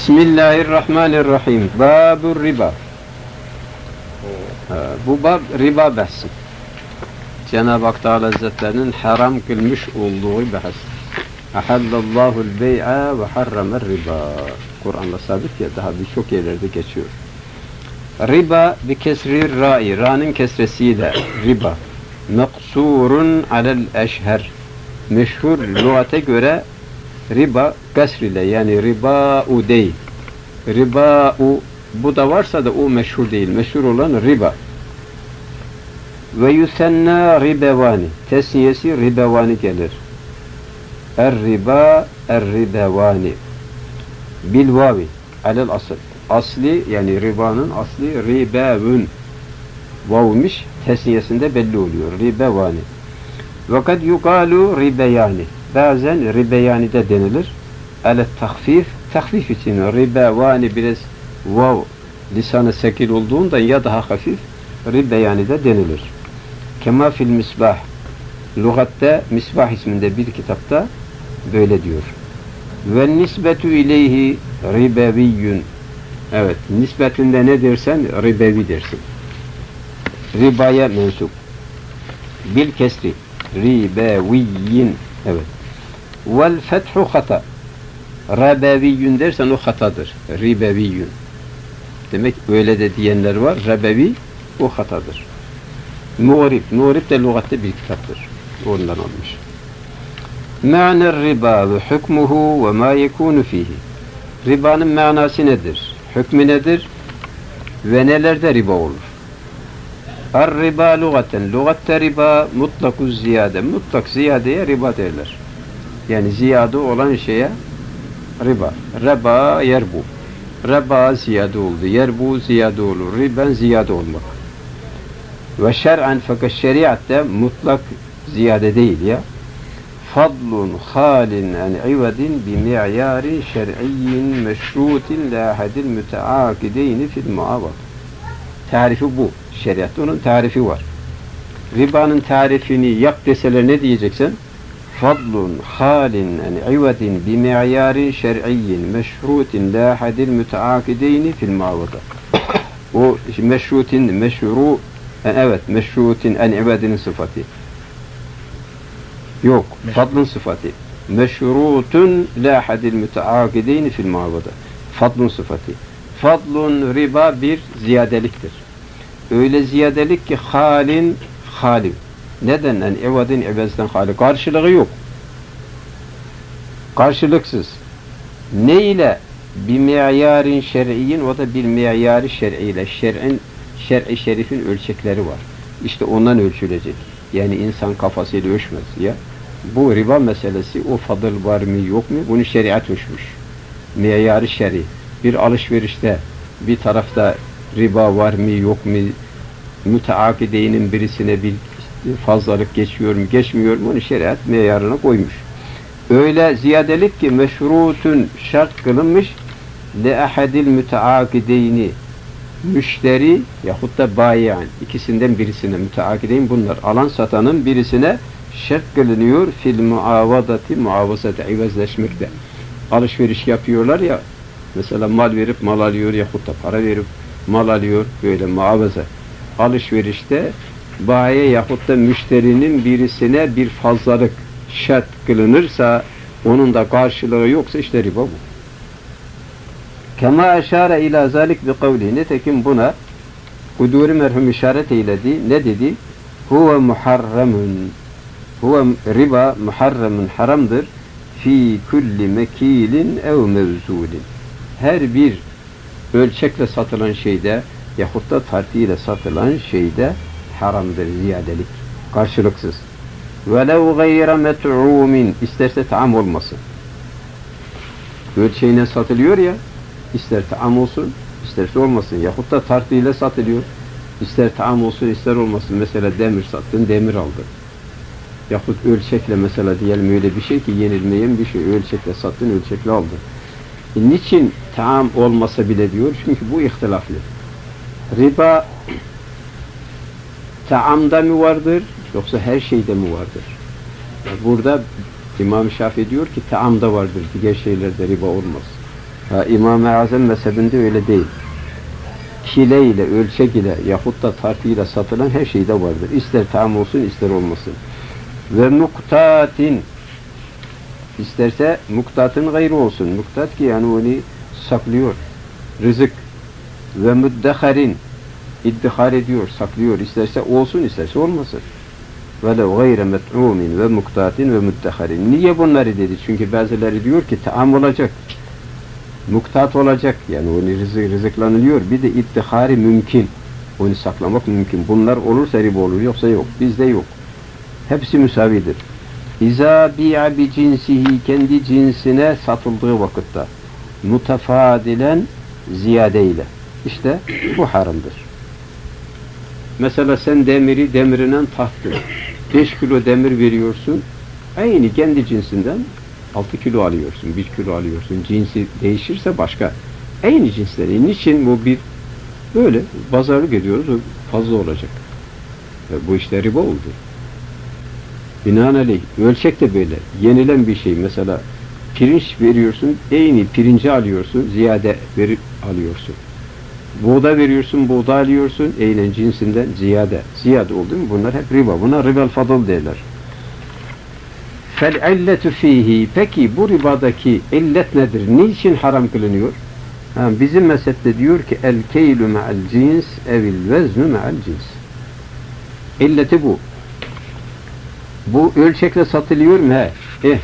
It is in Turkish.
Bismillahirrahmanirrahim. Babur riba. Bu bab riba bahsi. Cenab-ı Hak Teala Hazretlerinin haram kılmış olduğu bahs. Ahallallahu bey'a ve harramer riba. Kur'an'da sabit ya daha birçok yerlerde geçiyor. Riba bi kesri ra'i. Ra'nın kesresiyle riba. Meksurun alel eşher. Meşhur lügate göre riba gasr ile yani riba u değil. Riba u bu da varsa da o meşhur değil. Meşhur olan riba. Ve yusenna ribevani. Tesniyesi ribevani gelir. Er riba er ribevani. Bil vavi. Alel asıl. Asli yani ribanın asli ribevün. Vavmiş tesniyesinde belli oluyor. Ribevani. Ve kad yukalu ribeyani. Bazen ribeyani de denilir. Ele tahfif. Tahfif için ribevani biraz vav lisanı sekil olduğunda ya daha hafif ribeyani de denilir. Kema fil misbah. Lugatte misbah isminde bir kitapta böyle diyor. Ve nisbetu ileyhi ribeviyyün. Evet, nispetinde ne dersen ribevi dersin. Ribaya mensup. Bil kesri. Ribeviyyin. Evet. Vel fethu hata. Rabeviyyün dersen o hatadır. Ribeviyyün. Demek öyle de diyenler var. Rabevi o hatadır. Muğrib. Muğrib de lügatte bir kitaptır. Ondan almış. Ma'ner riba ve hükmuhu ve ma yekunu fihi. Ribanın manası nedir? Hükmü nedir? Ve nelerde riba olur? Er-riba lugaten. Lugatte riba mutlaku ziyade. Mutlak ziyadeye riba derler. Yani ziyade olan şeye riba. Reba yerbu. Reba ziyade oldu. Yerbu ziyade olur. Riben ziyade olmak. Ve şer'an fakat şeriatte mutlak ziyade değil ya. Fadlun halin en ivadin bi mi'yari şer'iyyin meşrutin la hadil müteakideyni fil muavad. Tarifi bu. Şeriatta onun tarifi var. Ribanın tarifini yap deseler ne diyeceksin? Halin en ivadin bi mi'yari şer'iyyin meşrutin la hadil müteakideyni fil muavada. O meşrutin meşru evet meşrutin en ivadinin sıfatı. Yok. Fadlın sıfatı. Meşrutun la hadil müteakideyni fil muavada. Fadlun sıfatı. Fadlun riba bir ziyadeliktir. Öyle ziyadelik ki halin halim. Neden? En evadin evezden hali. Karşılığı yok. Karşılıksız. Ne ile? Bir mi'yarin şer'iyyin o da bir mi'yari şer'iyle. Şer'in şer'i şerifin ölçekleri var. İşte ondan ölçülecek. Yani insan kafasıyla ölçmez ya. Bu riba meselesi o fadıl var mı yok mu? Bunu şeriat ölçmüş. Meyarı şer'i. Bir alışverişte bir tarafta riba var mı yok mu? Müteakideyinin birisine bir fazlalık geçiyor mu geçmiyor mu? Onu şeriat meyarına koymuş. Öyle ziyadelik ki meşrutun şart kılınmış le ahadil müteakideyni müşteri yahut da bayian ikisinden birisine müteakideyn bunlar alan satanın birisine şart kılınıyor fil muavadati muavazati ivezleşmekte alışveriş yapıyorlar ya mesela mal verip mal alıyor yahut da para verip mal alıyor böyle muavaza alışverişte bayiye yahut da müşterinin birisine bir fazlalık şart kılınırsa onun da karşılığı yoksa işte riba bu. Kema eşare ila zalik bi kavli. Nitekim buna Kuduri merhum işaret eyledi. Ne dedi? Huve muharremun. Huve riba muharremun haramdır. Fi kulli mekilin ev mevzulin. Her bir ölçekle satılan şeyde yahut da tartiyle satılan şeyde haramdır ziyadelik. Karşılıksız. Velev gayre met'umin. İsterse taam olmasın. Ölçeğine satılıyor ya İster taam olsun, isterse olmasın. Yahut da tartıyla satılıyor. İster taam olsun, ister olmasın. Mesela demir sattın, demir aldın. Yahut ölçekle mesela diyelim öyle bir şey ki yenilmeyen bir şey. Ölçekle sattın, ölçekle aldın. E, niçin taam olmasa bile diyor? Çünkü bu ihtilaflı. Riba taamda mı vardır, yoksa her şeyde mi vardır? Burada İmam Şafii diyor ki taamda vardır, diğer şeylerde riba olmaz. İmam-ı Azam mezhebinde öyle değil. Kile ile, ölçek ile yahut da tartıyla satılan her şeyde vardır. İster tam olsun, ister olmasın. Ve muktatin isterse muktatın gayrı olsun. Muktat ki yani onu saklıyor. Rızık. Ve müddeharin iddihar ediyor, saklıyor. İsterse olsun, isterse olmasın. Velev gayre met'umin ve muktatin ve müddeharin. Niye bunları dedi? Çünkü bazıları diyor ki taam olacak. Muktat olacak. Yani onu rızık, rızıklanılıyor. Bir de iddihari mümkün. Onu saklamak mümkün. Bunlar olursa riba olur. Yoksa yok. Bizde yok. Hepsi müsavidir. İza bi'a bi kendi cinsine satıldığı vakitte mutefadilen ziyadeyle. İşte bu haramdır. Mesela sen demiri demirinen tahtın. 5 kilo demir veriyorsun. Aynı kendi cinsinden 6 kilo alıyorsun, 1 kilo alıyorsun. Cinsi değişirse başka. Aynı cinsleri. Niçin bu bir böyle pazarlık ediyoruz fazla olacak. E, bu işte riba oldu. Binaenaleyh ölçek de böyle. Yenilen bir şey mesela pirinç veriyorsun, aynı pirinci alıyorsun, ziyade verip alıyorsun. Buğda veriyorsun, buğda alıyorsun, eynen cinsinden ziyade. Ziyade oldu mu? Bunlar hep riba. Buna ribel fadıl derler. Fel illetu fihi. Peki bu ribadaki illet nedir? Niçin haram kılınıyor? Ha, bizim mezhepte diyor ki el keylu ma'al cins evil veznu ma'al cins. İlleti bu. Bu ölçekle satılıyor mu? He. Eh.